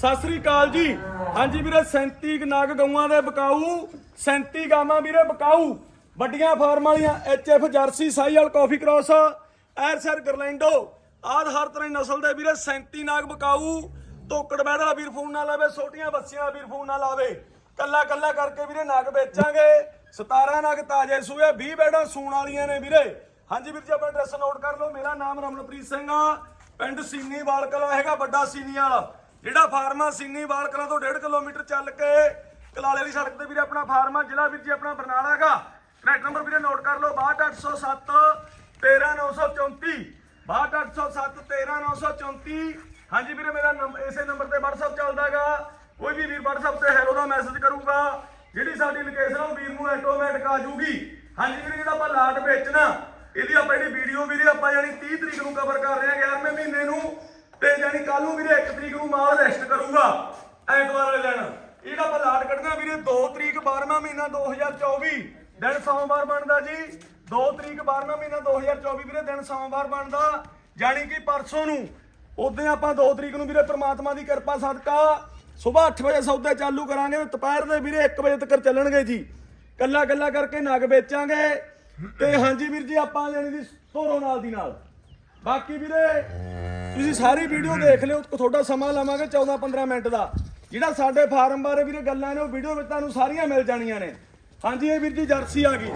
ਸਤਿ ਸ੍ਰੀ ਅਕਾਲ ਜੀ। ਹਾਂਜੀ ਵੀਰੇ 37 ਨਾਗ ਗਊਆਂ ਦੇ ਬਕਾਊ 37 ਗਾਵਾਂ ਵੀਰੇ ਬਕਾਊ। ਵੱਡੀਆਂ ਫਾਰਮ ਵਾਲੀਆਂ ਐਚਐਫ ਜਰਸੀ, ਸਾਈਵਾਲ, ਕਾਫੀ ਕ੍ਰਾਸ, ਐਰਸਰ, ਗਰਲੈਂਡੋ। ਆਦ ਹਰ ਤਰ੍ਹਾਂ ਦੀ ਨਸਲ ਦੇ ਵੀਰੇ 37 ਨਾਗ ਬਕਾਊ। ਧੋਕੜ ਬੈੜ ਵਾਲਾ ਵੀਰ ਫੋਨ ਨਾ ਲਾਵੇ, ਛੋਟੀਆਂ ਬੱਸੀਆਂ ਵੀਰ ਫੋਨ ਨਾ ਲਾਵੇ। ਕੱਲਾ ਕੱਲਾ ਕਰਕੇ ਵੀਰੇ ਨਾਗ ਵੇਚਾਂਗੇ। 17 ਨਗ ਤਾਜੇ ਸੂਏ 20 ਬੈੜਾਂ ਸੂਣ ਵਾਲੀਆਂ ਨੇ ਵੀਰੇ। ਹਾਂਜੀ ਵੀਰ ਜੀ, ਆਪਣਾ ਐਡਰੈਸ ਨੋਟ ਕਰ ਲਓ। ਮੇਰਾ ਨਾਮ ਰਮਨਪ੍ਰੀਤ ਸਿੰਘ ਆ। ਪਿੰਡ ਸੀਨੀ ਵਾਲਕਲਾ ਹੈਗਾ, ਵੱਡਾ ਸੀਨੀ ਵਾਲਾ। ਜਿਹੜਾ ਫਾਰਮਾ ਸਿੰਨੀ ਸੀਨੀ ਤੋਂ 1.5 ਕਿਲੋਮੀਟਰ ਚੱਲ ਕੇ ਕਲਾਲੇ ਦੀ ਸੜਕ ਤੇ ਵੀਰੇ ਆਪਣਾ ਫਾਰਮਾ, ਜ਼ਿਲ੍ਹਾ ਵੀਰ ਜੀ ਆਪਣਾ ਬਰਨਾਲਾ ਹੈਗਾ। ਕਨੈਕਟ ਨੰਬਰ ਵੀਰੇ ਨੋਟ ਕਰ ਲਓ 62807 13934 62807 13934 ਹਾਂਜੀ ਵੀਰੇ, ਮੇਰਾ ਨੰਬਰ ਇਸੇ ਨੰਬਰ ਤੇ WhatsApp ਹੈਗਾ। ਕੋਈ ਵੀ ਵੀਰ WhatsApp ਤੇ ਹੈਲੋ ਦਾ ਮੈਸੇਜ ਕਰੂਗਾ, ਜਿਹੜੀ ਸਾਡੀ ਲੋਕੇਸ਼ਨ ਉਹ ਵੀਰ ਨੂੰ ਆਟੋਮੈਟਿਕ ਆ ਜੂਗੀ ਹਾਂਜੀ ਵੀਰੇ, ਜਿਹੜਾ ਆਪਾਂ ਲਾਟ ਵੇਚਣਾ, ਇਹਦੀ ਆਪਾਂ ਜਿਹੜੀ ਵੀਡੀਓ ਵੀਰੇ ਆਪਾਂ ਜਾਨੀ 30 ਤਰੀਕ ਨੂੰ ਕਵਰ ਕਰ ਰਹੇ ਹਾਂ 11ਵੇਂ ਮਹੀਨੇ ਨੂੰ। ਤੇ ਜਾਨੀ ਕੱਲ ਨੂੰ ਵੀਰੇ 1 ਤਰੀਕ ਨੂੰ ਮਾਲ ਰੈਸਟ ਕਰੂਗਾ, ਐਤਵਾਰ ਵਾਲੇ ਦਿਨ। ਇਹਦਾ ਆਪਾਂ ਲਾਟ ਕੱਢਣਾ ਵੀਰੇ 2 ਤਰੀਕ 12ਵਾਂ ਮਹੀਨਾ 2024 ਦਿਨ ਸੋਮਵਾਰ ਬਣਦਾ ਜੀ। 2 ਤਰੀਕ 12ਵਾਂ ਮਹੀਨਾ 2024 ਵੀਰੇ, ਦਿਨ ਸੋਮਵਾਰ ਬਣਦਾ। ਜਾਨੀ ਕਿ ਪਰਸੋਂ ਨੂੰ ਉਦੋਂ ਆਪਾਂ 2 ਤਰੀਕ ਨੂੰ ਵੀਰੇ ਪ੍ਰਮਾਤਮਾ ਦੀ ਕਿਰਪਾ, ਸਦਕਾ। ਸਵੇਰ 8 ਵਜੇ ਸੌਦੇ ਚਾਲੂ ਕਰਾਂਗੇ ਦੁਪਹਿਰ ਦੇ ਵੀਰੇ 1 ਵਜੇ ਤੱਕ ਚੱਲਣਗੇ ਜੀ। ਕੱਲਾ ਕੱਲਾ ਕਰਕੇ ਨਗ ਵੇਚਾਂਗੇ। ਤੇ ਹਾਂਜੀ ਵੀਰ ਜੀ, ਆਪਾਂ ਜਾਨੀ ਦੀ ਤੋਰੋ ਨਾਲ ਦੀ ਨਾਲ। ਬਾਕੀ ਵੀਰੇ ਤੁਸੀਂ ਸਾਰੀ ਵੀਡੀਓ ਦੇਖ ਲਿਓ ਤੁਹਾਡਾ ਸਮਾਂ ਲਵਾਂਗੇ 14 15 ਮਿੰਟ ਦਾ। ਜਿਹੜਾ ਸਾਡੇ ਫਾਰਮ ਬਾਰੇ ਵੀਰੇ ਗੱਲਾਂ ਨੇ ਉਹ ਵੀਡੀਓ ਵਿੱਚ ਤੁਹਾਨੂੰ ਸਾਰੀਆਂ ਮਿਲ ਜਾਣੀਆਂ ਨੇ। ਹਾਂਜੀ ਇਹ ਵੀਰ ਜੀ ਜਰਸੀ ਆ ਗਈ।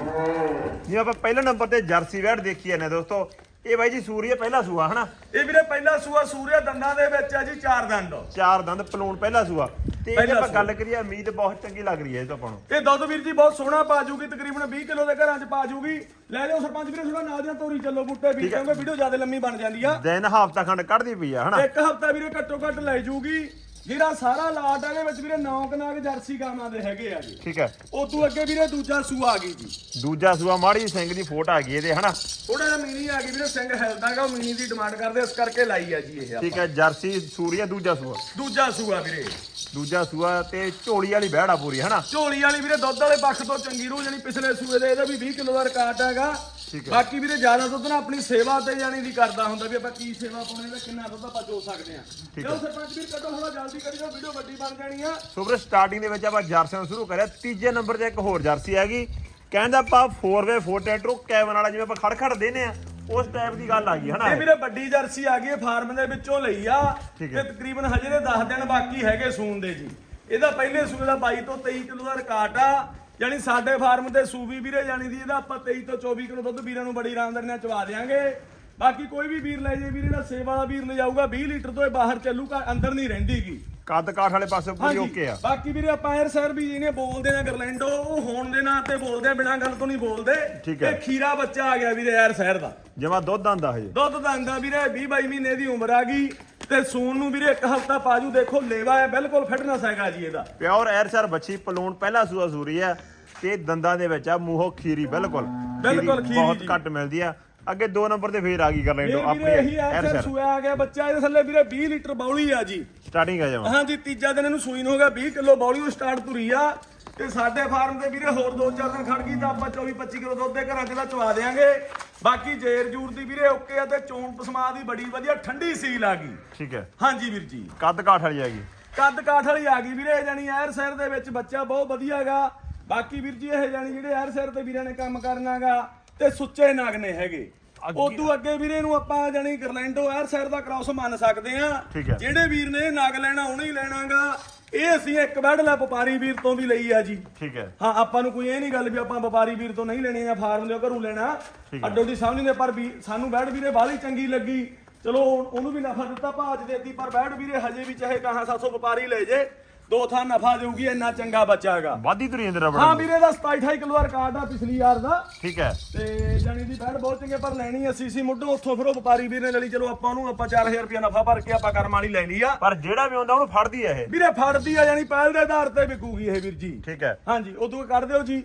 ਜੀ ਆਪਾਂ ਪਹਿਲੇ ਨੰਬਰ ਤੇ ਜਰਸੀ ਵੈੜ ਦੇਖੀ ਜਾਂਦੇ ਦੋਸਤੋ। ਇਹ ਬਾਈ ਜੀ ਸੂਰੀਆ ਪਹਿਲਾ ਸੂਆ ਹਨਾ? ਇਹ ਵੀਰੇ ਪਹਿਲਾ ਸੂਆ ਸੂਰਿਆ ਦੰਦਾਂ ਦੇ ਵਿੱਚ ਆ ਜੀ ਚਾਰ ਦੰਦ। ਚਾਰ ਦੰਦ ਪਲੂਣ ਪਹਿਲਾ ਸੂਆ। ਤੇ ਜੇ ਪਹਿਲਾ ਆਪਾਂ। ਗੱਲ ਕਰੀਏ ਉਮੀਦ ਬਹੁਤ ਚੰਗੀ ਲੱਗ ਰਹੀ ਹੈ ਇਹ ਤੋਂ ਆਪਾਂ ਨੂੰ। ਇਹ ਦੁੱਧ ਵੀਰ ਜੀ ਬਹੁਤ ਸੋਹਣਾ ਪਾ ਜੂਗੀ ਤਕਰੀਬਨ 20 ਕਿਲੋ ਦੇ ਘਰਾਂ 'ਚ ਪਾ ਜੂਗੀ। ਲੈ ਲਿਓ ਸਰਪੰਚ ਵੀਰੇ ਥੋੜਾ ਨਾਲ ਦੀਆਂ ਤੋਰੀ ਚੱਲੋ ਬੂਟੇ ਵੀ ਠੀਕ। ਕਿਉਂਕਿ ਵੀਡੀਓ ਜ਼ਿਆਦਾ ਲੰਮੀ ਬਣ ਜਾਂਦੀ ਆ। ਦਿਨ ਹਫ਼ਤਾ ਖੰਡ ਕੱਢਦੀ ਪਈ ਆ ਹਨਾ? ਇੱਕ ਹਫਤਾ ਵੀਰੇ ਘੱਟੋ ਘੱਟ ਲੈ ਜੂਗੀ। ਜਿਹੜਾ ਸਾਰਾ ਲਾਟ ਆ ਇਹਦੇ ਵਿੱਚ ਵੀਰੇ ਨੌ ਕਨਾਗ ਜਰਸੀ ਗਾਵਾਂ ਦੇ ਹੈਗੇ ਆ ਜੀ। ਠੀਕ ਹੈ। ਉਦੋਂ ਅੱਗੇ ਵੀਰੇ ਦੂਜਾ ਸੂਆ ਆ ਗਈ ਜੀ। ਦੂਜਾ ਸੂਆ ਮਾੜੀ ਸਿੰਘ ਦੀ ਫੋਟ ਆ ਗਈ ਇਹਦੇ ਹਨਾ? ਥੋੜਾ ਜਿਹਾ ਮੀਨੀ ਆ ਗਈ ਵੀਰੇ ਸਿੰਘ ਹਿਲਦਾਗਾ ਉਹ ਮੀਨੀ ਦੀ ਡਿਮਾਂਡ ਕਰਦੇ ਇਸ ਕਰਕੇ ਲਾਈ ਆ ਜੀ ਇਹ ਠੀਕ ਆਪਾਂ। ਹੈ ਜਰਸੀ ਸੂਰੀਆ ਦੂਜਾ ਸੂਆ? ਦੂਜਾ ਸੂਆ ਵੀਰੇ। ਦੂਜਾ ਸੂਆ ਤੇ ਝੋਲੀ ਵਾਲੀ ਆ ਪੂਰੀ ਹਨਾ? ਝੋਲੀ ਵਾਲੀ ਵੀਰੇ ਦੁੱਧ ਵਾਲੇ ਪੱਖ ਤੋਂ ਚੰਗੀ ਰੂ ਜਾਨੀ ਪਿਛਲੇ ਸੂਏ ਦੇ ਇਹਦਾ ਵੀ 20 ਕਿਲੋ ਦਾ ਰਿਕਾਰਡ ਹੈਗਾ। ਹੈ। ਬਾਕੀ ਵੀਰੇ ਜ਼ਿਆਦਾ ਦੁੱਧ ਨਾ ਆਪਣੀ ਸੇਵਾ ਤੇ ਜਾਣੀ ਦੀ ਕਰਦਾ ਹੁੰਦਾ ਵੀ ਆਪਾਂ ਕੀ ਸੇਵਾ ਪਾਉਣੀ ਤੇ ਕਿੰਨਾ ਦੁੱਧ ਆਪਾਂ ਚੋ ਸਕਦੇ ਆ ਠੀਕ ਚਲੋ ਹੈ। ਸਰਪੰਚ ਵੀਰ ਕੱਢੋ ਥੋੜਾ ਜਲਦੀ ਕਰੀਓ ਵੀਡੀਓ ਵੱਡੀ ਬਣ ਜਾਣੀ ਆ। ਸੋ ਵੀਰੇ ਸਟਾਰਟਿੰਗ ਦੇ ਵਿੱਚ ਆਪਾਂ ਜਰਸੀਆਂ ਨੂੰ ਸ਼ੁਰੂ ਕਰਿਆ। ਤੀਜੇ ਨੰਬਰ ਤੇ ਇੱਕ ਹੋਰ ਜਰਸੀ ਹੈਗੀ। ਕਹਿੰਦਾ ਆਪਾਂ 4x4 ਟੈਟਰੋ ਕੈਬਨ ਵਾਲਾ ਜਿਵੇਂ ਆਪਾਂ ਖੜ ਖੜ ਦੇਨੇ ਆ ਉਸ ਟਾਈਪ ਦੀ ਗੱਲ ਆ ਗਈ ਹਨਾ? ਇਹ ਵੀਰੇ ਵੱਡੀ ਜਰਸੀ ਆ ਗਈ ਹੈ ਫਾਰਮ ਦੇ ਵਿੱਚੋਂ ਲਈ ਆ। ਠੀਕ ਤੇ ਹੈ। ਤਕਰੀਬਨ ਹਜੇ ਦੇ 10 ਦਿਨ ਬਾਕੀ ਹੈਗੇ ਸੂਣ ਦੇ ਜੀ। ਇਹਦਾ ਪਹਿਲੇ ਸੂਏ ਦਾ 22 ਤੋਂ 23 ਕਿਲੋ ਦਾ ਰਿਕਾਰਡ ਆ। ਯਾਨੀ ਸਾਡੇ ਫਾਰਮ ਤੇ ਸੂਬੀ ਵੀਰੇ ਜਾਣੀ ਦੀ ਇਹਦਾ ਆਪਾਂ 23 ਤੋਂ 24 ਕਿਲੋ ਦੁੱਧ ਵੀਰਾਂ ਨੂੰ ਬੜੀ ਆਰਾਮਦਾਰੀ ਨਾਲ ਚਵਾ ਦੇਾਂਗੇ ਬਾਕੀ ਕੋਈ ਵੀ ਵੀਰ ਲੈ ਜੇ ਵੀਰੇ ਦਾ ਸੇਵਾ ਵਾਲਾ ਵੀਰ ਲੈ ਜਾਊਗਾ 20 ਲੀਟਰ ਤੋਂ ਇਹ ਬਾਹਰ ਚੱਲੂਗਾ ਅੰਦਰ ਨਹੀਂ ਰਹਿੰਦੀਗੀ। ਕੱਦ ਕਾਠ ਵਾਲੇ ਪਾਸੇ ਪੂਰੀ ਓਕੇ ਆ। ਬਾਕੀ ਵੀਰੇ ਆਪਾਂ ਸਰ ਵੀ ਜਿਹਨੇ ਬੋਲਦੇ ਨੇ ਗਰਲੈਂਡੋ ਉਹ ਹੋਣ ਦੇ ਨਾਂ ਤੇ ਬੋਲਦੇ ਆ ਬਿਨਾਂ ਗੱਲ ਤੋਂ ਨਹੀਂ ਬੋਲਦੇ। ਠੀਕ ਹੈ। ਇਹ ਖੀਰਾ ਬੱਚਾ ਆ ਗਿਆ ਵੀਰੇ ਐਰ ਸਹਿਰ ਦਾ। ਜਿਵੇਂ ਦੁੱਧ ਆਂਦਾ ਹਜੇ ਦੁੱਧ ਦੰਦਾ ਵੀਰੇ 20 22 ਮਹੀਨੇ ਦੀ ਉਮਰ ਆ ਗਈ ਤੇ ਸੂਣ ਨੂੰ ਵੀਰੇ ਇੱਕ ਹਫਤਾ ਪਾਜੂ ਦੇਖੋ ਲੇਵਾ ਹੈ ਬਿਲਕੁਲ ਫਿਟਨੈਸ ਹੈਗਾ ਜੀ ਇਹਦਾ। ਪਿਓਰ ਐਰ ਸਰ ਬੱਚੀ ਪਲੂਣ ਪਹਿਲਾ ਸੂਆ ਸੂਰੀ ਆ ਤੇ ਦੰਦਾਂ ਦੇ ਵਿੱਚ ਆ ਮੂੰਹੋਂ ਖੀਰੀ ਬਿਲਕੁਲ। ਬਿਲਕੁਲ ਖੀਰੀ ਬਹੁਤ ਜੀ। ਘੱਟ ਮਿਲਦੀ ਆ। ਅੱਗੇ ਦੋ ਨੰਬਰ ਤੇ ਫੇਰ ਆ ਗਈ ਕਰ ਲੈਂਦੋ ਇਹ ਆਪਣੀ ਵੀਰੇ ਇਹੀ ਐਰ ਐਰ ਸਰ ਸੂਆ ਆ ਗਿਆ ਬੱਚਾ ਇਹਦੇ ਥੱਲੇ ਵੀਰੇ 20 ਲੀਟਰ ਬੌਲੀ ਆ ਜੀ। ਸਟਾਰਟਿੰਗ ਆ ਜਾਵਾਂ ਹਾਂਜੀ ਤੀਜਾ ਦਿਨ ਇਹਨੂੰ ਸੂਈ ਨੂੰ ਹੋ ਗਿਆ 20 ਕਿਲੋ ਬੌਲੀ ਨੂੰ ਸਟਾਰਟ ਤੁਰੀ ਆ। ਤੇ ਸਾਡੇ ਫਾਰਮ ਤੇ ਵੀਰੇ ਹੋਰ ਦੋ ਚਾਰ ਦਿਨ ਖੜ ਗਈ ਤਾਂ ਆਪਾਂ 24 25 ਕਿਲੋ ਦੁੱਧ ਦੇ ਘਰਾਂ 'ਚ ਦਾ ਚਵਾ ਦੇਾਂਗੇ ਬਾਕੀ ਜੇਰ ਜੂਰ ਦੀ ਵੀਰੇ ਓਕੇ ਆ ਤੇ ਚੋਣ ਪਸਮਾ ਦੀ ਬੜੀ ਵਧੀਆ ਠੰਡੀ ਸੀਲ ਆ ਗਈ। ਠੀਕ ਹੈ। ਹਾਂਜੀ ਵੀਰ ਜੀ। ਕੱਦ ਕਾਠ ਵਾਲੀ ਆ ਗਈ। ਕੱਦ ਕਾਠ ਵਾਲੀ ਆ ਗਈ ਵੀਰੇ ਜਾਨੀ ਐਰ ਸਹਿਰ ਦੇ ਵਿੱਚ ਬੱਚਾ ਬਹੁਤ ਵਧੀਆ ਹੈਗਾ ਬਾਕੀ ਵੀਰ ਜੀ ਇਹ ਜਾਨੀ ਜਿਹੜੇ ਐਰ ਸਹਿਰ ਤੇ ਵੀਰਾਂ ਨੇ ਕੰਮ ਕਰਨਾਗਾ ਤੇ ਸੁੱਚੇ ਨਾਗ ਨੇ ਹੈਗੇ। ਉਦੋਂ ਅੱਗੇ ਵੀਰੇ ਨੂੰ ਆਪਾਂ ਜਾਨੀ ਗਰਲੈਂਡੋ ਐਰ ਸਹਿਰ ਦਾ ਕ੍ਰਾਸ ਮੰਨ ਸਕਦੇ ਆ ਠੀਕ ਹੈ। ਜਿਹੜੇ ਵੀਰ ਨੇ ਨਾਗ ਲੈਣਾ ਉਹਨੇ ਹੀ ਲੈਣਾਗਾ। ਇਹ ਅਸੀਂ ਇੱਕ ਬੈਡ ਲੈ ਵਪਾਰੀ ਵੀਰ ਤੋਂ ਵੀ ਲਈ ਆ ਜੀ। ਠੀਕ ਹੈ। ਹਾਂ ਆਪਾਂ ਨੂੰ ਕੋਈ ਇਹ ਨਹੀਂ ਗੱਲ ਵੀ ਆਪਾਂ ਵਪਾਰੀ ਵੀਰ ਤੋਂ ਨਹੀਂ ਲੈਣੀ ਆ ਫਾਰਮ ਦੇ ਘਰੋਂ ਲੈਣਾ। ਠੀਕ ਹੈ। ਅੱਡੋ ਦੀ ਸਮਝਦੇ ਪਰ ਵੀ ਸਾਨੂੰ ਬੈਡ ਵੀਰੇ ਬਾਹਲੀ ਚੰਗੀ ਲੱਗੀ। ਚਲੋ ਉਹਨੂੰ ਵੀ ਨਫਾ ਦਿੱਤਾ ਭਾਜ ਦੇਤੀ ਪਰ ਬੈਡ ਵੀਰੇ ਹਜੇ ਵੀ ਚਾਹੇ ਕਹਾਂ 700 ਵਪਾਰੀ ਲੈ ਜੇ। ਦੋ ਥਾਂ ਨਫਾ ਦੇਊਗੀ ਇੰਨਾ ਚੰਗਾ ਬੱਚਾ ਹੈਗਾ। ਵਾਦੀ ਤੁਰੀ ਜਾਂਦੇ ਰਬੜ ਹਾਂ ਵੀਰੇ ਦਾ 27 28 ਕਿਲੋ ਰਿਕਾਰਡ ਆ ਪਿਛਲੀ ਵਾਰ ਦਾ। ਠੀਕ ਹੈ। ਤੇ ਜਾਨੀ ਦੀ ਬੈਡ ਬਹੁਤ ਚੰਗੇ ਪਰ ਲੈਣੀ ਅਸੀਂ ਸੀ ਮੁੱਢੋਂ ਉੱਥੋਂ ਫਿਰ ਉਹ ਵਪਾਰੀ ਵੀਰ ਨੇ ਲੈ ਲਈ ਚਲੋ ਆਪਾਂ ਉਹਨੂੰ ਆਪਾਂ 4000 ਰੁਪਇਆ ਨਫਾ ਭਰ ਕੇ ਆਪਾਂ ਕਰਮ ਵਾਲੀ ਲੈਣੀ ਆ। ਪਰ ਜਿਹੜਾ ਵੀ ਆਉਂਦਾ ਉਹਨੂੰ ਫੜਦੀ ਆ ਇਹ। ਵੀਰੇ ਫੜਦੀ ਆ ਜਾਨੀ ਪਹਿਲ ਦੇ ਆਧਾਰ ਤੇ ਵਿਕੂਗੀ ਇਹ ਵੀਰ ਜੀ। ਠੀਕ ਹੈ। ਹਾਂਜੀ ਉਦੋਂ ਕਰ ਦਿਓ ਜੀ।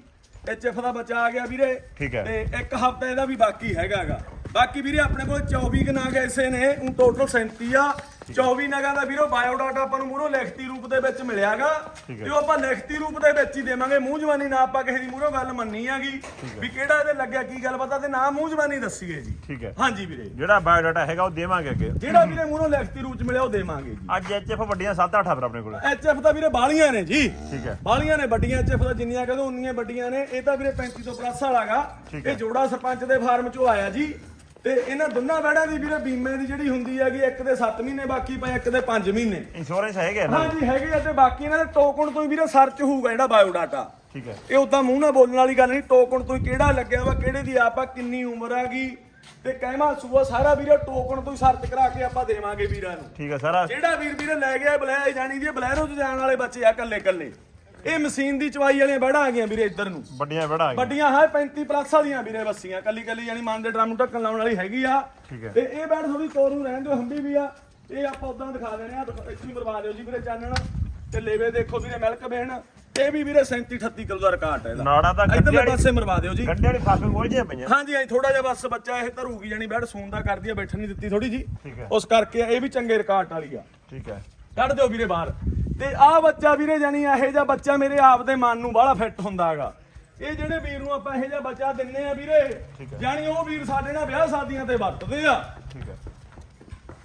ਐਚਐਫ ਦਾ ਬੱਚਾ ਆ ਗਿਆ ਵੀਰੇ। ਠੀਕ ਹੈ। ਤੇ ਇੱਕ ਹਫਤਾ ਇਹਦਾ ਵੀ ਬਾਕੀ ਹੈਗਾਗਾ। ਬਾਕੀ ਵੀਰੇ ਆਪਣੇ ਕੋਲ 24 ਕਨਾਗ ਐਸੇ ਨੇ ਉਹ ਟੋਟਲ 37 ਆ। 24 ਨਗਾਂ ਦਾ ਵੀਰੋ ਬਾਇਓਡਾਟਾ ਆਪਾਂ ਨੂੰ ਮੂਹਰੋਂ ਲਿਖਤੀ ਰੂਪ ਦੇ ਵਿੱਚ ਮਿਲਿਆਗਾ। ਤੇ ਉਹ ਆਪਾਂ ਲਿਖਤੀ ਰੂਪ ਦੇ ਵਿੱਚ ਹੀ ਦੇਵਾਂਗੇ। ਮੂੰਹ ਜਵਾਨੀ ਨਾ ਆਪਾਂ ਕਿਸੇ ਦੀ ਮੂਹਰੋਂ ਗੱਲ ਮੰਨੀ ਹੈਗੀ। ਵੀ ਕਿਹੜਾ ਇਹਦੇ ਲੱਗਿਆ ਕੀ ਗੱਲ ਪਤਾ? ਤੇ ਨਾ ਮੂੰਹ ਜਵਾਨੀ ਦੱਸੀਏ ਜੀ। ਠੀਕ ਹੈ। ਹਾਂਜੀ ਵੀਰੇ। ਜਿਹੜਾ ਬਾਇਓਡਾਟਾ ਹੈਗਾ ਉਹ ਦੇਵਾਂਗੇ ਅੱਗੇ। ਜਿਹੜਾ ਵੀਰੇ ਮੂਹਰੋਂ ਲਿਖਤੀ ਰੂਪ ਚ ਮਿਲਿਆ ਉਹ ਦੇਵਾਂਗੇ ਜੀ। ਅੱਜ ਐਚਐਫ ਵੱਡੀਆਂ 7-8 ਫਿਰ ਆਪਣੇ ਕੋਲ। ਐਚਐਫ ਤਾਂ ਵੀਰੇ ਬਾਲੀਆਂ ਨੇ ਜੀ। ਠੀਕ ਹੈ। ਬਾਲੀਆਂ ਨੇ ਵੱਡੀਆਂ ਐਚਐਫ ਦਾ ਜਿੰਨੀਆਂ ਕਹਿੰਦੇ ਉਨੀਆਂ ਵੱਡੀਆਂ ਨੇ। ਇਹ ਤਾਂ ਵੀਰੇ 35 ਤੋਂ ਪਲੱਸ ਵਾਲਾਗਾ। ਇਹ ਜੋੜਾ ਸਰਪੰਚ ਦੇ ਫਾਰਮ ਚੋਂ ਆਇਆ ਜੀ। ਤੇ ਇਹਨਾਂ ਦੋਨਾਂ ਵੜਾਂ ਦੀ ਵੀਰੇ ਬੀਮੇ ਦੀ ਜਿਹੜੀ ਹੁੰਦੀ ਹੈਗੀ ਇੱਕ ਦੇ 7 ਮਹੀਨੇ ਬਾਕੀ ਪਏ ਇੱਕ ਦੇ 5 ਮਹੀਨੇ। ਇੰਸ਼ੋਰੈਂਸ ਹੈਗਾ ਨਾ? ਹਾਂਜੀ ਹੈਗੇ ਆ ਤੇ ਬਾਕੀ ਇਹਨਾਂ ਦੇ ਟੋਕਨ ਤੋਂ ਹੀ ਵੀਰੇ ਸਰਚ ਹੋਊਗਾ ਜਿਹੜਾ ਬਾਇਓਡਾਟਾ। ਠੀਕ ਹੈ। ਇਹ ਉਦਾਂ ਮੂੰਹ ਨਾਲ ਬੋਲਣ ਵਾਲੀ ਗੱਲ ਨਹੀਂ ਟੋਕਨ ਤੋਂ ਹੀ ਕਿਹੜਾ ਲੱਗਿਆ ਵਾ ਕਿਹੜੇ ਦੀ ਆਪ ਕਿੰਨੀ ਉਮਰ ਹੈਗੀ। ਤੇ ਕਹਿਮਾ ਸੂਆ ਸਾਰਾ ਵੀਰੇ ਟੋਕਨ ਤੋਂ ਹੀ ਸਰਚ ਕਰਾ ਕੇ ਆਪਾਂ ਦੇਵਾਂਗੇ ਵੀਰਾਂ ਨੂੰ। ਠੀਕ ਹੈ ਸਾਰਾ। ਜਿਹੜਾ ਵੀਰ ਵੀਰੇ ਲੈ ਗਿਆ ਬਲੈ ਜਾਣੀ ਦੀ ਬਲੈਰੋ ਚ ਜਾਣ ਵਾਲੇ ਬੱਚੇ ਆ ਕੱਲੇ ਕੱਲੇ ਇਹ ਮਸ਼ੀਨ ਦੀ ਚਵਾਈ ਵਾਲੀਆਂ ਬੜਾ ਆ ਗਈਆਂ ਵੀਰੇ ਇੱਧਰ ਨੂੰ। ਵੱਡੀਆਂ ਵੜਾ ਆ ਗਈਆਂ। ਵੱਡੀਆਂ ਹੈ 35 ਪਲੱਸ ਵਾਲੀਆਂ ਵੀਰੇ ਬੱਸੀਆਂ ਕੱਲੀ ਕੱਲੀ ਜਾਨੀ ਮਨ ਦੇ ਡਰਮ ਨੂੰ ਢੱਕਣ ਲਾਉਣ ਵਾਲੀ ਹੈਗੀ ਆ। ਠੀਕ ਹੈ। ਤੇ ਇਹ ਬੈਡ ਥੋੜੀ ਤੋਰੂ ਰਹਿਣ ਦਿਓ ਹੰਬੀ ਵੀ ਆ। ਇਹ ਆਪਾਂ ਉਦਾਂ ਦਿਖਾ ਦੇਣੇ ਆ ਦੇਖੋ ਇੱਥੇ ਹੀ ਮਰਵਾ ਦਿਓ ਜੀ ਵੀਰੇ ਚਾਨਣ। ਤੇ ਲੇਵੇ ਦੇਖੋ ਵੀਰੇ ਮਿਲਕ ਬਹਿਣ। ਇਹ ਵੀ ਵੀਰੇ 37 38 ਕਿਲੋ ਦਾ ਰਿਕਾਰਡ ਹੈ ਇਹਦਾ। ਨਾੜਾ ਤਾਂ ਇੱਧਰਲੇ ਗੱਡੇ ਪਾਸੇ ਮਰਵਾ ਦਿਓ ਜੀ। ਗੱਡੇ ਵਾਲੀ ਫਾਫਿੰਗ ਗੋਲ ਜਿਹਾ ਪਈਆਂ। ਹਾਂਜੀ ਹਾਂਜੀ ਥੋੜਾ ਜਿਹਾ ਬਸ ਬੱਚਾ ਇਹ ਧਰੂਗੀ ਜਾਨੀ ਬੈਡ ਸੂਨ ਦਾ ਕਰਦੀ ਆ ਬੈਠਣ ਨਹੀਂ ਦਿੱਤੀ ਥੋੜੀ ਜੀ। ਠੀਕ ਹੈ। ਉਸ ਕਰਕੇ ਇਹ ਵੀ ਚੰਗੇ ਰਿਕਾਰਡ ਵਾਲੀ ਆ। ਠੀਕ ਹੈ। ਕੱਢ ਦਿਓ ਵੀਰੇ ਬਾਹਰ। ਤੇ ਆਹ ਬੱਚਾ ਵੀਰੇ ਜਾਨੀ ਇਹੋ ਜਿਹਾ ਬੱਚਾ ਮੇਰੇ ਆਪ ਦੇ ਮਨ ਨੂੰ ਬੜਾ ਫਿੱਟ ਹੁੰਦਾ ਹੈਗਾ ਇਹ ਜਿਹੜੇ ਵੀਰ ਨੂੰ ਆਪਾਂ ਇਹੋ ਜਿਹਾ ਬੱਚਾ ਦਿੰਨੇ ਆ ਵੀਰੇ। ਜਾਨੀ ਉਹ ਵੀਰ ਸਾਡੇ ਨਾਲ ਵਿਆਹ ਸ਼ਾਦੀਆਂ ਤੇ ਵਰਤਦੇ ਆ। ਠੀਕ ਹੈ।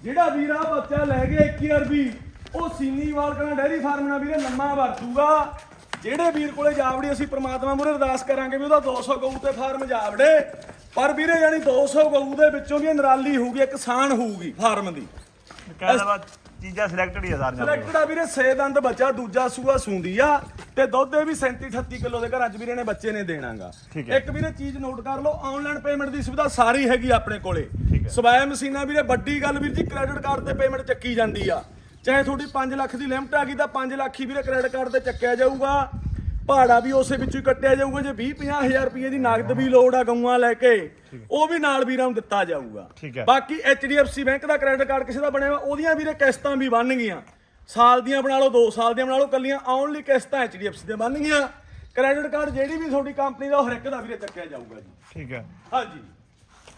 ਜਿਹੜਾ ਵੀਰ ਆ ਬੱਚਾ ਲੈ ਗਿਆ 21 ਅਰਬੀ ਉਹ ਸੀਨੀਵਾਲ ਕਨਾ ਡੈਰੀ ਫਾਰਮ ਨਾਲ ਵੀਰੇ ਲੰਮਾ ਵਰਤੂਗਾ। ਜਿਹੜੇ ਵੀਰ ਕੋਲੇ ਜਾਵੜੀ ਅਸੀਂ ਪ੍ਰਮਾਤਮਾ ਮੂਹਰੇ ਅਰਦਾਸ ਕਰਾਂਗੇ ਵੀ ਉਹਦਾ 200 ਗਊ ਤੇ ਫਾਰਮ ਜਾਵੜੇ। ਪਰ ਵੀਰੇ ਜਾਨੀ 200 ਗਊ ਦੇ ਵਿੱਚੋਂ ਵੀ ਨਰਾਲੀ ਹੋਊਗੀ ਇੱਕ ਸਾਨ ਹੋਊਗੀ ਫਾਰਮ ਦੀ। ਕਹਿੰਦਾ ਵਾ ਚੀਜ਼ਾਂ ਸਿਲੈਕਟਡ ਹੀ ਆ ਸਾਰੀਆਂ। ਸਿਲੈਕਟਡ ਆ ਵੀਰੇ ਸੇ ਦੰਦ ਬੱਚਾ ਦੂਜਾ ਸੂਆ ਸੂੰਦੀ ਆ ਤੇ ਦੁੱਧ ਇਹ ਵੀ 37 38 ਕਿਲੋ ਦੇ ਘਰਾਂ 'ਚ ਵੀਰੇ ਨੇ ਬੱਚੇ ਨੇ ਦੇਣਾਗਾ ਠੀਕ ਹੈ। ਇੱਕ ਵੀਰੇ ਚੀਜ਼ ਨੋਟ ਕਰ ਲਓ ਆਨਲਾਈਨ ਪੇਮੈਂਟ ਦੀ ਸੁਵਿਧਾ ਸਾਰੀ ਹੈਗੀ ਆਪਣੇ ਕੋਲੇ ਠੀਕ ਹੈ। ਸਵਾਇ ਮਸ਼ੀਨਾਂ ਵੀਰੇ ਵੱਡੀ ਗੱਲ ਵੀਰ ਜੀ ਕ੍ਰੈਡਿਟ ਕਾਰਡ ਤੇ ਪੇਮੈਂਟ ਚੱਕੀ ਜਾਂਦੀ ਆ ਚਾਹੇ ਤੁਹਾਡੀ 5 ਲੱਖ ਦੀ ਲਿਮਟ ਆ ਗਈ ਤਾਂ 5 ਲੱਖ ਹੀ ਵੀਰੇ ਕ੍ਰੈਡਿਟ ਕਾਰਡ ਤੇ ਚੱਕਿਆ ਜਾਊਗਾ ਭਾੜਾ ਵੀ ਉਸੇ ਵਿੱਚੋਂ ਹੀ ਕੱਟਿਆ ਜਾਊਗਾ ਜੇ 20 50000 ਰੁਪਏ ਦੀ ਨਗਦ ਵੀ ਲੋੜ ਆ ਗਊਆਂ ਲੈ ਕੇ ਉਹ ਵੀ ਨਾਲ ਵੀਰਾਂ ਨੂੰ ਦਿੱਤਾ ਜਾਊਗਾ। ਬਾਕੀ HDFC ਬੈਂਕ ਦਾ ਕ੍ਰੈਡਿਟ ਕਾਰਡ ਕਿਸੇ ਦਾ ਬਣਿਆ ਉਹਦੀਆਂ ਵੀਰੇ ਕਿਸ਼ਤਾਂ ਵੀ ਬਣ ਗਈਆਂ। ਸਾਲ ਦੀਆਂ ਬਣਾ ਲਓ 2 ਸਾਲ ਦੀਆਂ ਬਣਾ ਲਓ ਕੱਲੀਆਂ ਓਨਲੀ ਕਿਸ਼ਤਾਂ HDFC ਦੇ ਬਣ ਗਈਆਂ। ਕ੍ਰੈਡਿਟ ਕਾਰਡ ਜਿਹੜੀ ਵੀ ਤੁਹਾਡੀ ਕੰਪਨੀ ਦਾ ਉਹ ਹਰ ਇੱਕ ਦਾ ਵੀਰੇ ਚੱਕਿਆ ਜਾਊਗਾ ਜੀ। ਠੀਕ ਹੈ। ਹਾਂਜੀ।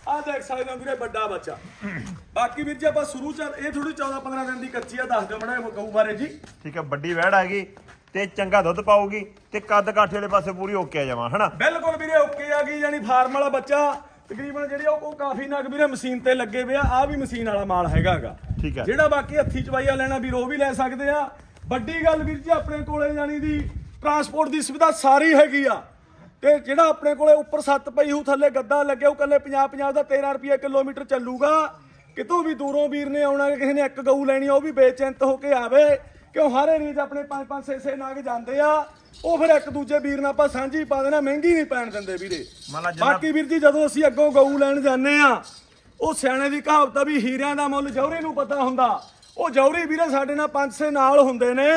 ਆਹ ਦੇਖ ਸਕਦੇ ਹੋ ਵੀਰੇ ਵੱਡਾ ਬੱਚਾ। ਬਾਕੀ ਵੀਰ ਜੀ ਆਪਾਂ ਸ਼ੁਰੂ ਚ ਇਹ ਥੋੜੀ 14 15 ਦਿਨ ਦੀ ਕੱਚੀ ਆ ਦੱਸ ਦਿਓ ਮੜਾ ਗਊ ਬਾਰੇ ਜੀ। ਠੀਕ ਹੈ ਵੱਡੀ ਵੈੜ ਹੈਗੀ ਤੇ ਚੰਗਾ ਦੁੱਧ ਪਾਊਗੀ ਤੇ ਕੱਦ ਕਾਠੇ ਵਾਲੇ ਪਾਸੇ ਪੂਰੀ ਓਕੇ ਆ ਜਾਵਾਂ ਹਨਾ? ਬਿਲਕੁਲ ਵੀਰੇ ਓਕੇ ਆ ਗਈ ਯਾਨੀ ਫਾਰਮ ਵਾਲਾ ਬੱਚਾ। ਤਕਰੀਬਨ ਜਿਹੜੀ ਉਹ ਕਾਫੀ ਨਗ ਵੀਰੇ ਮਸ਼ੀਨ ਤੇ ਲੱਗੇ ਪਿਆ ਆ ਵੀ ਮਸ਼ੀਨ ਵਾਲਾ ਮਾਲ ਹੈਗਾਗਾ। ਠੀਕ ਹੈ ਜਿਹੜਾ ਬਾਕੀ ਹੱਥੀ ਚਵਾਈਆ ਲੈਣਾ ਵੀਰ ਉਹ ਵੀ ਲੈ ਸਕਦੇ ਆ। ਵੱਡੀ ਗੱਲ ਵੀਰ ਜੀ ਆਪਣੇ ਕੋਲੇ ਜਾਨੀ ਦੀ ਟਰਾਂਸਪੋਰਟ ਦੀ ਸੁਵਿਧਾ ਸਾਰੀ ਹੈਗੀ ਆ। ਤੇ ਜਿਹੜਾ ਆਪਣੇ ਕੋਲੇ ਉੱਪਰ ਸੱਤ ਪਈ ਹੂ ਥੱਲੇ ਗੱਦਾ ਲੱਗਿਆ ਉਹ ਕੱਲੇ 50 50 ਦਾ 13 ਰੁਪਏ ਕਿਲੋਮੀਟਰ ਚੱਲੂਗਾ। ਕਿਤੋਂ ਵੀ ਦੂਰੋਂ ਵੀਰ ਨੇ ਆਉਣਾ ਕਿਸੇ ਨੇ ਇੱਕ ਗਊ ਲੈਣੀ ਉਹ ਵੀ ਬੇਚਿੰਤ ਹੋ ਕੇ ਆਵੇ। ਕਿਉਂ ਹਰ ਏਰੀਏ 'ਚ ਆਪਣੇ 5 5 6 6 ਨਗ ਜਾਂਦੇ ਆ? ਉਹ ਫਿਰ ਇੱਕ ਦੂਜੇ ਵੀਰ ਨਾਲ ਆਪਾਂ ਸਾਂਝੀ ਪਾ ਦੇਣਾ ਮਹਿੰਗੀ ਨਹੀਂ ਪੈਣ ਦਿੰਦੇ ਵੀਰੇ। ਮੰਨ ਲਾ ਜਿੰਨਾ ਬਾਕੀ ਵੀਰ ਜੀ ਜਦੋਂ ਅਸੀਂ ਅੱਗੋਂ ਗਊ ਲੈਣ ਜਾਂਦੇ ਆ ਉਹ ਸਿਆਣੇ ਦੀ ਕਹਾਵਤ ਆ ਵੀ ਹੀਰਿਆਂ ਦਾ ਮੁੱਲ ਜੌਹਰੀ ਨੂੰ ਪਤਾ ਹੁੰਦਾ। ਉਹ ਜੌਹਰੀ ਵੀਰੇ ਸਾਡੇ ਨਾਲ ਪੰਜ ਛੇ ਨਾਲ ਹੁੰਦੇ ਨੇ।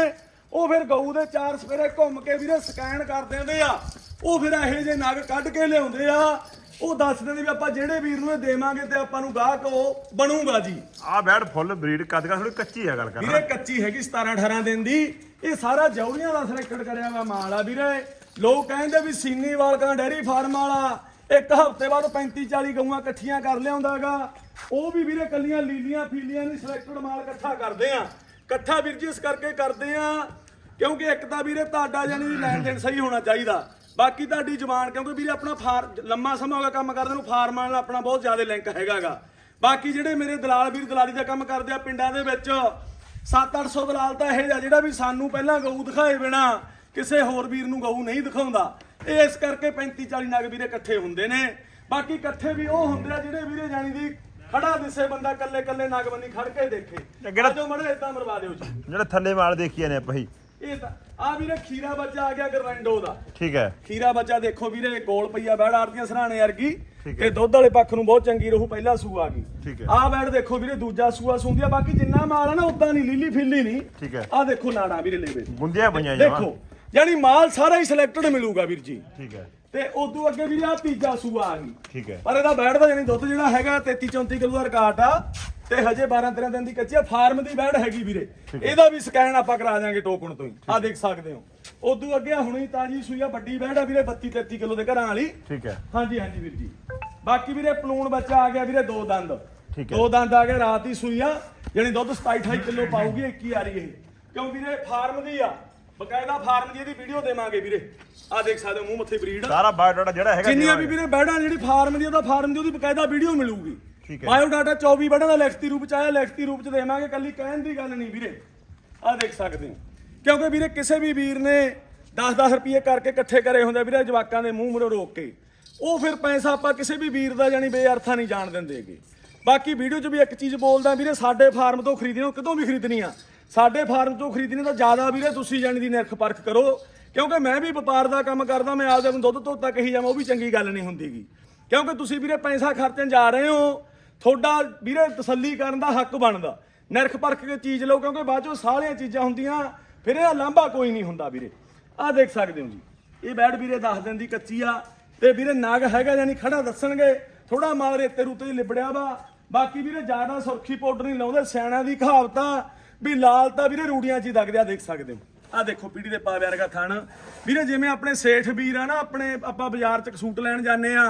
ਉਹ ਫਿਰ ਗਊ ਦੇ ਚਾਰ ਸਵੇਰੇ ਘੁੰਮ ਕੇ ਵੀਰੇ ਸਕੈਨ ਕਰ ਦਿੰਦੇ ਆ। ਉਹ ਫਿਰ ਇਹੋ ਜਿਹੇ ਨਗ ਕੱਢ ਕੇ ਲਿਆਉਂਦੇ ਆ। ਉਹ ਦੱਸ ਦਿੰਦੇ ਵੀ ਆਪਾਂ ਜਿਹੜੇ ਵੀਰ ਨੂੰ ਇਹ ਦੇਵਾਂਗੇ ਤੇ ਆਪਾਂ ਨੂੰ ਗਾਹਕ ਉਹ ਬਣੂਗਾ ਜੀ। ਆ ਵੈੜ ਫੁੱਲ ਬਰੀਡ ਕੱਦ ਕਾ ਥੋੜੀ ਕੱਚੀ ਆ ਗੱਲ ਕਰਨਾ ਵੀਰੇ ਕੱਚੀ ਹੈਗੀ 17 18 ਦਿਨ ਦੀ। ਇਹ ਸਾਰਾ ਜੌਲੀਆਂ ਦਾ ਸਿਲੈਕਟ ਕਰਿਆ ਹੋਇਆ ਮਾਲ ਆ ਵੀਰੇ। ਲੋਕ ਕਹਿੰਦੇ ਵੀ ਸੀਨੀ ਵਾਲਕਾਂ ਡੈਰੀ ਫਾਰਮ ਵਾਲਾ। ਇੱਕ ਹਫ਼ਤੇ ਬਾਅਦ 35 40 ਗਊਆਂ ਇਕੱਠੀਆਂ ਕਰ ਲਿਆਉਂਦਾਗਾ ਉਹ ਵੀ ਵੀਰੇ ਕੱਲੀਆਂ ਲੀਲੀਆਂ ਫੀਲੀਆਂ ਨਹੀਂ ਸਿਲੈਕਟਡ ਮਾਲ ਇਕੱਠਾ ਕਰਦੇ ਆ। ਇਕੱਠਾ ਵੀਰ ਜੀ ਇਸ ਕਰਕੇ ਕਰਦੇ ਆ ਕਿਉਂਕਿ ਇੱਕ ਤਾਂ ਵੀਰੇ ਤੁਹਾਡਾ ਜਾਨੀ ਲੈਣ ਦੇਣ ਸਹੀ ਹੋਣਾ ਚਾਹੀਦਾ। ਬਾਕੀ ਤੁਹਾਡੀ ਜ਼ੁਬਾਨ ਕਿਉਂਕਿ ਵੀਰੇ ਆਪਣਾ ਫਾਰ ਲੰਮਾ ਸਮਾਂ ਹੋ ਗਿਆ ਕੰਮ ਕਰਦੇ ਨੂੰ ਫਾਰਮਾਂ ਨਾਲ ਆਪਣਾ ਬਹੁਤ ਜ਼ਿਆਦਾ ਲਿੰਕ ਹੈਗਾਗਾ। ਬਾਕੀ ਜਿਹੜੇ ਮੇਰੇ ਦਲਾਲ ਵੀਰ ਦਲਾਲੀ ਦਾ ਕੰਮ ਕਰਦੇ ਆ ਪਿੰਡਾਂ ਦੇ ਵਿੱਚ 7-800 ਦਲਾਲ ਤਾਂ ਇਹ ਜਿਹਾ ਜਿਹੜਾ ਵੀ ਸਾਨੂੰ ਪਹਿਲਾਂ ਗਊ ਦਿਖਾਏ ਬਿਨਾ ਕਿਸੇ ਹੋਰ ਵੀਰ ਨੂੰ ਗਊ ਨਹੀਂ ਦਿਖਾਉਂਦਾ। ਇਹ ਇਸ ਕਰਕੇ 35-40 ਨਗ ਵੀਰੇ ਇਕੱਠੇ ਹੁੰਦੇ ਨੇ। ਬਾਕੀ ਇਕੱਠੇ ਵੀ ਉਹ ਹੁੰਦੇ ਆ ਜਿਹੜੇ ਵੀਰੇ ਜਾਣੀ ਦੀ ਖੜਾ ਦਿਸੇ ਬੰਦਾ ਕੱਲੇ ਕੱਲੇ ਨਗ ਬੰਨੀ ਖੜ ਕੇ ਦੇਖੇ। ਤੇ ਕਿਹੜਾ- ਜੋ ਮੜੇ ਇਦਾਂ ਮਰਵਾ ਦਿਓ ਜੀ। ਜਿਹੜੇ ਥੱਲੇ ਮਾਲ ਦੇਖੀਏ ਨੇ ਆਪਾਂ ਹੀ। ਇਹ ਆ ਵੀਰੇ ਖੀਰਾ ਬੱਚਾ ਆ ਗਿਆ ਗਰੈਂਡੋ ਦਾ। ਠੀਕ ਹੈ। ਖੀਰਾ ਬੱਚਾ ਦੇਖੋ ਵੀਰੇ ਗੋਲ ਪਈਆ ਬੈੜ ਆੜਦੀਆਂ ਸਰਾਣੇ ਵਰਗੀ। ਤੇ ਦੁੱਧ ਵਾਲੇ ਪੱਖ ਨੂੰ ਬਹੁਤ ਚੰਗੀ ਰਹੂ ਪਹਿਲਾ ਸੂਆ ਆ ਗਈ। ਠੀਕ ਹੈ। ਆਹ ਬੈੜ ਦੇਖੋ ਵੀਰੇ ਦੂਜਾ ਸੂਆ ਸੁੰਦੀ ਆ ਬਾਕੀ ਜਿੰਨਾ ਮਾਲ ਆ ਨਾ ਉਦਾਂ ਨਹੀਂ ਲੀਲੀ ਫਿੱਲੀ ਨਹੀਂ। ਠੀਕ ਹੈ। ਆਹ ਦੇਖੋ ਨਾੜਾ ਵੀਰੇ ਲੈਵੇ। ਗੁੰਦਿਆ ਪਈਆਂ ਜਾਵਾਂ ਦੇਖੋ ਯਾਨੀ ਮਾਲ ਸਾਰਾ ਹੀ ਸਿਲੈਕਟਡ ਮਿਲੂਗਾ ਵੀਰ ਜੀ। ਠੀਕ ਹੈ। ਤੇ ਉਦੋਂ ਅੱਗੇ ਵੀਰੇ ਆ ਤੀਜਾ ਸੂਆ ਆ ਗਈ। ਠੀਕ ਹੈ। ਪਰ ਇਹਦਾ ਬੈੜ ਦਾ ਯਾਨੀ ਦੁੱਧ ਜਿਹੜਾ ਹੈਗਾ 33 34 ਕਿਲੋ ਦਾ ਰਿਕਾਰਡ ਆ। ਤੇ ਹਜੇ 12 13 ਦਿਨ ਦੀ ਕੱਚੀ ਆ ਫਾਰਮ ਦੀ ਬੈੜ ਹੈਗੀ ਵੀਰੇ। ਇਹਦਾ ਵੀ ਸਕੈਨ ਆਪਾਂ ਕਰਾ ਦਿਆਂਗੇ ਟੋਕਨ ਤੋਂ ਹੀ। ਆ ਦੇਖ ਸਕਦੇ ਹੋ। ਉਦੋਂ ਅੱਗੇ ਹੁਣੀ ਤਾਜੀ ਸੂਈ ਆ ਵੱਡੀ ਬੈੜ ਆ ਵੀਰੇ 32 33 ਕਿਲੋ ਦੇ ਘਰਾਂ ਵਾਲੀ। ਠੀਕ ਹੈ। ਹਾਂਜੀ ਹਾਂਜੀ ਵੀਰ ਜੀ। ਬਾਕੀ ਵੀਰੇ ਪਲੂਣ ਬੱਚਾ ਆ ਗਿਆ ਵੀਰੇ ਦੋ ਦੰਦ। ਠੀਕ ਹੈ। ਦੋ ਦੰਦ ਆ ਗਏ ਰਾਤ ਹੀ ਸੂਈ ਆ। ਜਿਹੜੀ ਦੁੱਧ 27 28 ਕਿਲੋ ਪਾਊਗੀ 21 ਆ ਰਹੀ ਇਹ। ਕਿਉਂ ਵੀਰੇ ਫਾਰਮ ਦੀ ਆ। ਬਕਾਇਦਾ ਫਾਰਮ ਦੀ ਇਹਦੀ ਵੀਡੀਓ ਦੇਵਾਂਗੇ ਵੀਰੇ। ਆ ਦੇਖ ਸਕਦੇ ਹੋ ਮੂੰਹ ਮੱਥੇ ਬਰੀਡ ਸਾਰਾ ਬਾਇਓਡਾਟਾ ਜਿਹੜਾ ਹੈਗਾ ਜਿੰਨੀਆਂ ਵੀ। ਵੀਰੇ ਬੈੜਾਂ ਜਿਹੜੀ ਫਾਰਮ ਦੀ ਉਹਦਾ ਫਾਰਮ ਦੀ ਉਹਦੀ ਬਕਾਇਦਾ ਵੀਡੀਓ ਮਿਲੂਗੀ। ਠੀਕ ਹੈ। ਬਾਇਓ 24 ਬੈੜਾਂ ਦਾ ਲਿਖਤੀ ਰੂਪ ਚ ਆਇਆ ਲਿਖਤੀ ਰੂਪ ਚ ਦੇਵਾਂਗੇ। ਕੱਲੀ ਕਹਿਣ ਦੀ ਗੱਲ ਨਹੀਂ ਵੀਰੇ। ਆ ਦੇਖ ਸਕਦੇ ਹੋ। ਕਿਉਂਕਿ ਵੀਰੇ ਕਿਸੇ ਵੀ ਵੀਰ ਨੇ 10-10 ਰੁਪਏ ਕਰਕੇ ਇਕੱਠੇ ਕਰੇ ਹੁੰਦੇ ਵੀਰੇ ਜਵਾਕਾਂ ਦੇ ਮੂੰਹ ਮੁਰੇ ਰੋਕ ਕੇ। ਉਹ ਫਿਰ ਪੈਸਾ ਆਪਾਂ ਕਿਸੇ ਵੀ ਵੀਰ ਦਾ ਜਾਨੀ ਬੇਅਰਥਾ ਨਹੀਂ ਜਾਣ ਦਿੰਦੇਗੇ ਬਾਕੀ ਵੀਡੀਓ 'ਚ ਵੀ ਇੱਕ ਚੀਜ਼ ਬੋਲਦਾ ਵੀਰੇ, ਸਾਡੇ ਫਾਰਮ ਤੋਂ ਖਰੀਦਣੀ ਉਹ ਕਿਤੋਂ ਵੀ ਖਰੀਦਣੀ ਆ। ਸਾਡੇ ਫਾਰਮ ਤੋਂ ਖਰੀਦਣੀ ਤਾਂ ਜ਼ਿਆਦਾ ਵੀਰੇ ਤੁਸੀਂ ਜਾਣੀ ਦੀ ਨਿਰਖ ਪਰਖ ਕਰੋ। ਕਿਉਂਕਿ ਮੈਂ ਵੀ ਵਪਾਰ ਦਾ ਕੰਮ ਕਰਦਾ, ਮੈਂ ਆਪਦੇ ਨੂੰ ਦੁੱਧ ਧੋਤਾ ਕਹੀ ਜਾਵਾਂ, ਉਹ ਵੀ ਚੰਗੀ ਗੱਲ ਨਹੀਂ ਹੁੰਦੀਗੀ ਕਿਉਂਕਿ ਤੁਸੀਂ ਵੀਰੇ ਪੈਸਾ ਖਰਚਣ ਜਾ ਰਹੇ ਹੋ ਤੁਹਾਡਾ ਵੀਰੇ ਤਸੱਲੀ ਕਰਨ ਦਾ ਹੱਕ ਬਣਦਾ। ਨਿਰਖ ਪਰਖ ਕੇ ਚੀਜ਼ ਲਓ, ਕਿਉਂਕਿ ਬਾਅਦ ਚੋਂ ਸਾਰੀਆਂ ਚੀਜ਼ਾਂ ਹੁੰਦੀਆਂ, ਫਿਰ ਇਹ ਲਾਂਭਾ ਕੋਈ ਨਹੀਂ ਹੁੰਦਾ ਵੀਰੇ। ਆਹ ਦੇਖ ਸਕਦੇ ਹੋ ਜੀ। ਇਹ ਬੈਡ ਵੀਰੇ ਦੱਸ ਦਿਨ ਦੀ ਕੱਚੀ ਆ, ਤੇ ਵੀਰੇ ਨਾਗ ਹੈਗਾ ਯਾਨੀ ਖੜਾ ਦੱਸਣਗੇ ਥੋੜਾ ਮਾਲ ਰੇਤੇ ਰੂਤੇ ਹੀ ਲਿਬੜਿਆ ਵਾ। ਬਾਕੀ ਵੀਰੇ ਜ਼ਿਆਦਾ ਸੁਰਖੀ ਪਾਊਡਰ ਨਹੀਂ ਲਾਉਂਦੇ, ਸਿਆਣਿਆਂ ਦੀ ਕਹਾਵਤਾਂ, ਵੀ ਲਾਲ ਤਾਂ ਵੀਰੇ ਰੂੜੀਆਂ 'ਚ ਹੀ ਦਗਦਿਆ ਦੇਖ ਸਕਦੇ ਹੋ। ਆ ਦੇਖੋ ਪੀੜੀ ਦੇ ਪਾਵੇ ਵਰਗਾ ਥਣ। ਵੀਰੇ ਜਿਵੇਂ ਆਪਣੇ ਸੇਠ ਵੀਰ ਆ ਨਾ ਆਪਣੇ ਆਪਾਂ ਬਾਜ਼ਾਰ 'ਚ ਸੂਟ ਲੈਣ ਜਾਂਦੇ ਆ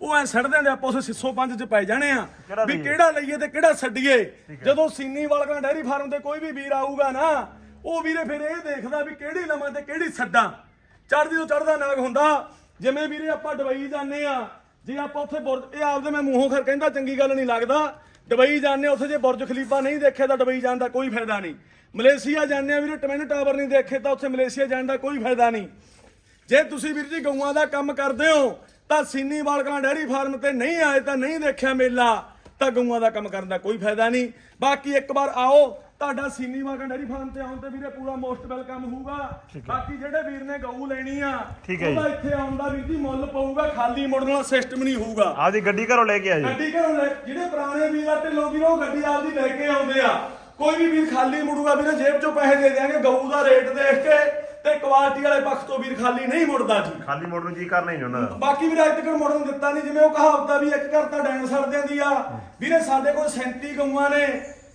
ਉਹ ਐ ਸੜਦੇ ਹੁੰਦੇ ਆਪਾਂ ਉਸ ਸਿੱਸੋ ਪੰਜ 'ਚ ਪੈ ਜਾਣੇ ਆ ਵੀ? ਕਿਹੜਾ ਲਈਏ ਤੇ ਕਿਹੜਾ ਛੱਡੀਏ। ਜਦੋਂ ਸੀਨੀ ਵਾਲਕਾਂ ਡੈਰੀ ਫਾਰਮ ਤੇ ਕੋਈ ਵੀ ਵੀਰ ਆਊਗਾ ਨਾ ਉਹ ਵੀਰੇ ਫਿਰ ਇਹ ਦੇਖਦਾ ਵੀ ਕਿਹੜੀ ਲਵਾਂ ਤੇ ਕਿਹੜੀ ਛੱਡਾਂ ਚੜ੍ਹਦੀ ਤੋਂ ਚੜ੍ਹਦਾ ਨਾਗ ਹੁੰਦਾ। ਜਿਵੇਂ ਵੀਰੇ ਆਪਾਂ ਡਬਈ ਜਾਂਦੇ ਆ ਜੇ ਆਪਾਂ ਉੱਥੇ ਇਹ ਆਪਦੇ ਮੈਂ ਮੂੰਹੋਂ ਖਰ ਕਹਿੰਦਾ ਚੰਗੀ ਗੱਲ ਨਹੀਂ ਲੱਗਦਾ। ਡਬਈ ਜਾਂਦੇ ਆ, ਉੱਥੇ ਜੇ ਬੁਰਜ ਖਲੀਫਾ ਨਹੀਂ ਦੇਖਿਆ ਤਾਂ ਡਬਈ ਜਾਣ ਦਾ ਕੋਈ ਫਾਇਦਾ ਨਹੀਂ। ਮਲੇਸ਼ੀਆ ਜਾਂਦੇ ਆ ਵੀਰੇ ਟਵਿਨ ਟਾਵਰ ਨਹੀਂ ਦੇਖੇ ਤਾਂ ਉੱਥੇ ਮਲੇਸ਼ੀਆ ਜਾਣ ਦਾ ਕੋਈ ਫਾਇਦਾ ਨਹੀਂ। ਜੇ ਤੁਸੀਂ ਵੀਰ ਜੀ ਗਊਆਂ ਦਾ ਕੰਮ ਕਰਦੇ ਹੋ ਤਾਂ ਸੀਨੀ ਵਾਲਕਲਾਂ ਡੈਰੀ ਫਾਰਮ ਤੇ ਨਹੀਂ ਆਏ ਤਾਂ ਨਹੀਂ ਦੇਖਿਆ ਮੇਲਾ ਤਾਂ ਗਊਆਂ ਦਾ ਕੰਮ ਕਰਨ ਦਾ ਕੋਈ ਫਾਇਦਾ ਨਹੀਂ। ਬਾਕੀ ਇੱਕ ਵਾਰ ਆਓ ਤੁਹਾਡਾ ਸੀਨੀ ਵਾਲਕਲਾਂ ਡੈਰੀ ਫਾਰਮ ਤੇ ਆਉਣ ਤੇ ਵੀਰੇ ਪੂਰਾ ਮੋਸਟ ਵੈਲਕਮ ਹੋਊਗਾ। ਬਾਕੀ ਜਿਹੜੇ ਵੀਰ ਨੇ ਗਊ ਲੈਣੀ ਆ। ਉਹਦਾ ਇੱਥੇ ਆਉਣ ਦਾ ਵੀਰ ਜੀ ਮੁੱਲ ਪਊਗਾ ਖਾਲੀ ਮੁੜਨ ਵਾਲਾ ਸਿਸਟਮ ਨਹੀਂ ਹੋਊਗਾ। ਆਪਦੀ ਗੱਡੀ ਘਰੋਂ ਲੈ ਕੇ ਆ ਜੀ। ਗੱਡੀ ਘਰੋਂ ਲੈ ਜਿਹੜੇ ਪੁਰਾਣੇ ਵੀਰ ਆ ਤੇ ਲੋਕੀ ਉਹ ਗੱਡੀ ਆਪਦੀ ਲੈ ਕੇ ਆਉਂਦੇ ਆ। ਕੋਈ ਵੀ ਵੀਰ ਖਾਲੀ ਮੁੜੂਗਾ ਵੀਰੇ ਜੇਬ ਚੋਂ ਪੈਸੇ ਦੇ ਦਿਆਂਗੇ ਗਊ ਦਾ ਰੇਟ ਦੇਖ ਕੇ ਤੇ ਕੁਆਲਿਟੀ ਵਾਲੇ ਪੱਖ ਤੋਂ ਵੀਰ ਖਾਲੀ ਨਹੀਂ ਮੁੜਦਾ ਜੀ। ਖਾਲੀ ਮੋੜ ਨੂੰ ਜੀ ਕਰਨਾ ਹੀ ਉਹਨਾਂ ਦਾ? ਬਾਕੀ ਵੀਰੇ ਅੱਜ ਤੱਕ ਮੁੜਨ ਦਿੱਤਾ ਨਹੀਂ ਜਿਵੇਂ ਉਹ ਕਹਾਵਤ ਆ ਵੀ ਇੱਕ ਘਰ ਤਾਂ ਡੈਣ ਸੜਦਿਆਂ ਦੀ ਆ। ਵੀਰੇ ਸਾਡੇ ਕੋਲ 37 ਗਊਆਂ ਨੇ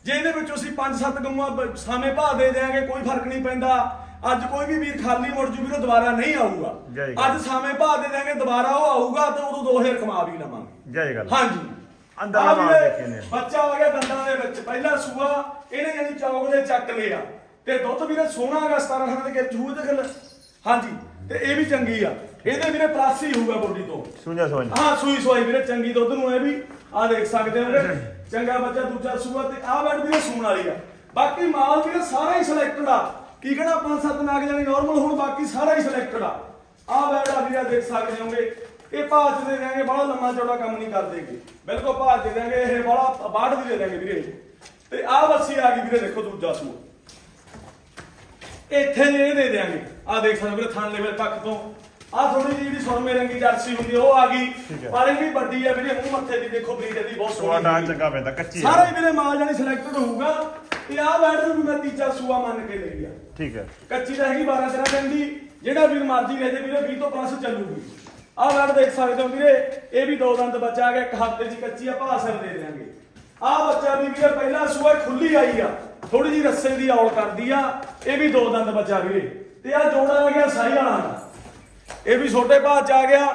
ਜੇ ਇਹਦੇ ਵਿੱਚੋਂ ਅਸੀਂ 5-7 ਗਊਆਂ ਸਾਵੇਂ ਭਾਅ ਦੇ ਦਿਆਂਗੇ ਕੋਈ ਫ਼ਰਕ ਨਹੀਂ ਪੈਂਦਾ। ਅੱਜ ਕੋਈ ਵੀ ਵੀਰ ਖਾਲੀ ਮੁੜ ਜੂ ਵੀਰੇ ਦੁਬਾਰਾ ਨਹੀਂ ਆਊਗਾ। ਅੱਜ ਸਾਵੇਂ ਭਾਅ ਦੇ ਦਿਆਂਗੇ ਦੁਬਾਰਾ ਉਹ ਆਊਗਾ ਤੇ ਉਦੋਂ 2000 ਕਮਾ ਵੀ ਲਵਾਂਗੇ। ਜੈ ਗੱਲ। ਹਾਂਜੀ। ਅੰਦਰ ਲਵਾ ਦੇਖੇ ਨੇ। ਬੱਚਾ ਆ ਗਿਆ ਦੰਦਾਂ ਦੇ ਵਿੱਚ। ਪਹਿਲਾ ਸੂਆ ਇਹਨੇ ਜਾਨੀ ਚੌਕ ਦੇ ਚੱਕ ਲਿਆ। ਤੇ ਦੁੱਧ ਵੀਰੇ ਸੋਹਣਾ ਹੈਗਾ 17 ਖਾਣਾ ਦੇ ਕਿ ਜੂਹ ਦੇ ਖਿਲ। ਹਾਂਜੀ ਤੇ ਇਹ ਵੀ ਚੰਗੀ ਆ। ਇਹਦੇ ਵੀਰੇ ਪਲਾਸੀ ਹੋਊਗਾ ਬੋਡੀ ਤੋਂ। ਸੁਣਿਆ ਸਮਝ ਹਾਂ ਸੂਈ ਸਵਾਈ ਵੀਰੇ ਚੰਗੀ ਦੁੱਧ ਨੂੰ ਇਹ ਵੀ। ਆ ਦੇਖ ਸਕਦੇ ਹੋ ਵੀਰੇ। ਚੰਗਾ ਬੱਚਾ ਦੂਜਾ ਸੂਆ ਤੇ ਆਹ ਬੈਡ ਵੀਰੇ ਸੂਣ ਵਾਲੀ ਆ। ਬਾਕੀ ਮਾਲ ਵੀਰੇ ਸਾਰਾ ਹੀ ਸਿਲੈਕਟਡ ਆ। ਕੀ ਕਹਿਣਾ, ਪੰਜ ਸੱਤ ਨਾਗ ਜਾਨੀ ਨਾਰਮਲ ਹੁਣ ਬਾਕੀ ਸਾਰਾ ਹੀ ਸਿਲੈਕਟਡ ਆ। ਆਹ ਬੈਡ ਆ ਵੀਰੇ ਦੇਖ ਸਕਦੇ ਹੋਗੇ। ਇਹ ਭਾਜ ਦੇ ਦੇਾਂਗੇ ਬੜਾ ਲੰਮਾ ਚੌੜਾ ਕੰਮ ਨਹੀਂ ਕਰਦੇਗੇ ਬਿਲਕੁਲ ਭਾਜ ਦੇ ਦੇਾਂਗੇ ਇਹ ਬੜਾ ਬਾੜ ਦੀ ਦੇ ਦੇਾਂਗੇ ਵੀਰੇ ਤੇ ਆਹ ਬੱਸੀ ਆ ਗਈ ਵੀਰੇ, ਦੇਖੋ ਦੂਜਾ ਸੂਆ। ਇੱਥੇ ਇਹ ਦੇ ਦੇਾਂਗੇ ਆ ਦੇਖ ਸਕਦੇ ਹੋ ਵੀਰੇ, ਥਣ ਲੈਵਲ ਤੱਕ ਤੋਂ। ਆ ਥੋੜੀ ਜਿਹੀ ਜਿਹੜੀ ਸੁਰਮੇ ਰੰਗੀ ਜਰਸੀ ਹੁੰਦੀ ਆ, ਉਹ ਆ ਗਈ। ਠੀਕ ਹੈ। ਪਰ ਇਹ ਵੀ ਵੱਡੀ ਆ ਵੀਰੇ ਮੂੰਹ ਮੱਥੇ ਦੀ ਦੇਖੋ ਬਰੀਡ ਇਹਦੀ ਬਹੁਤ ਸੋਹਣੀ ਡਾਂ ਹੈਗੀ। ਚੰਗਾ ਪੈਂਦਾ ਕੱਚੀ ਸਾਰਾ ਹੈ ਮਾਲ ਜਾਨੀ ਸਿਲੈਕਟਡ ਹੋਊਗਾ। ਤੇ ਆਹ ਬੈਡ ਨੂੰ ਵੀ ਮੈਂ ਤੀਜਾ ਸੂਆ ਮੰਨ ਕੇ ਲਈ ਆ ਠੀਕ ਹੈ। ਕੱਚੀ ਤਾਂ ਹੈਗੀ 12 13 ਦਿਨ ਦੀ ਜਿਹੜਾ ਵੀਰ ਮਰਜ਼ੀ ਲੈ ਜੇ ਵੀਰੇ 20 ਤੋਂ ਪਲੱਸ ਚੱਲੂਗੀ। ਆਹ ਬੈਡ ਦੇਖ ਸਕਦੇ ਹੋ ਵੀਰੇ ਇਹ ਵੀ ਦੋ ਦੰਦ ਬੱਚਾ ਆ ਗਿਆ ਇੱਕ ਹਫ਼ਤੇ ਦੀ ਕੱਚੀ ਆ ਭਾਸਰ ਦੇ ਦੇਾਂਗੇ ਆਹ ਬੱਚਾ ਵੀ ਵੀਰੇ ਪਹਿਲਾ ਸੂਆ ਖੁੱਲੀ ਆਈ ਆ ਥੋੜੀ ਜੀ ਰੱਸੇ ਦੀ ਔਲ ਕਰਦੀ ਆ ਇਹ ਵੀ ਦੋ ਦੰਦ ਬੱਚਾ ਵੀਰੇ। ਤੇ ਆ ਜੋੜਾ ਆ ਗਿਆ ਸਾਈ ਵਾਲਾ। ਦਾ ਇਹ ਵੀ ਛੋਟੇ ਭਾਅ ਚ ਆ ਗਿਆ।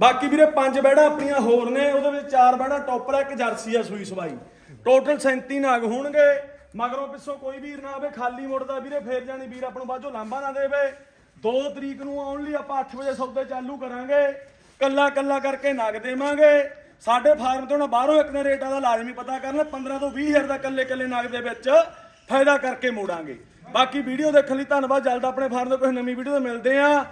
ਬਾਕੀ ਵੀਰੇ ਪੰਜ ਬੈੜਾਂ ਆਪਣੀਆਂ ਹੋਰ ਨੇ, ਉਹਦੇ ਵਿੱਚ ਚਾਰ ਬੈੜਾਂ, ਟੋਪਰ ਇੱਕ ਜਰਸੀ ਆ ਸੂਈ ਸਵਾਈ। ਟੋਟਲ 37 ਨਾਗ ਹੋਣਗੇ, ਮਗਰੋਂ ਪਿੱਛੋਂ ਕੋਈ ਵੀਰ ਨਾ ਆਵੇ, ਖਾਲੀ ਮੁੜਦਾ ਵੀਰੇ, ਫੇਰ ਜਾਣੀ ਵੀਰ ਆਪਾਂ ਨੂੰ ਬਾਝੋਂ ਲਾਂਬਾ ਨਾ ਦੇਵੇ। 2 ਤਰੀਕ ਨੂੰ ਆਉਣ ਲਈ ਆਪਾਂ 8 ਵਜੇ ਸੌਦੇ ਚਾਲੂ ਕਰਾਂਗੇ। ਕੱਲਾ ਕੱਲਾ ਕਰਕੇ ਨਗ ਦੇਵਾਂਗੇ। ਸਾਡੇ ਫਾਰਮ ਤੋਂ ਨਾ ਬਾਹਰੋਂ ਇੱਕ ਨੇ ਰੇਟਾਂ ਦਾ ਲਾਜ਼ਮੀ ਪਤਾ ਕਰਨਾ 15 ਤੋਂ 20 ਹਜ਼ਾਰ ਦਾ ਕੱਲੇ ਕੱਲੇ ਨਗ ਦੇ ਵਿੱਚ ਫਾਇਦਾ ਕਰਕੇ ਮੋੜਾਂਗੇ। ਬਾਕੀ ਵੀਡੀਓ ਦੇਖਣ ਲਈ ਧੰਨਵਾਦ, ਜਲਦ ਆਪਣੇ ਫਾਰਮ ਤੋਂ ਕੋਈ ਨਵੀਂ ਵੀਡੀਓ ਤੇ ਮਿਲਦੇ ਆਂ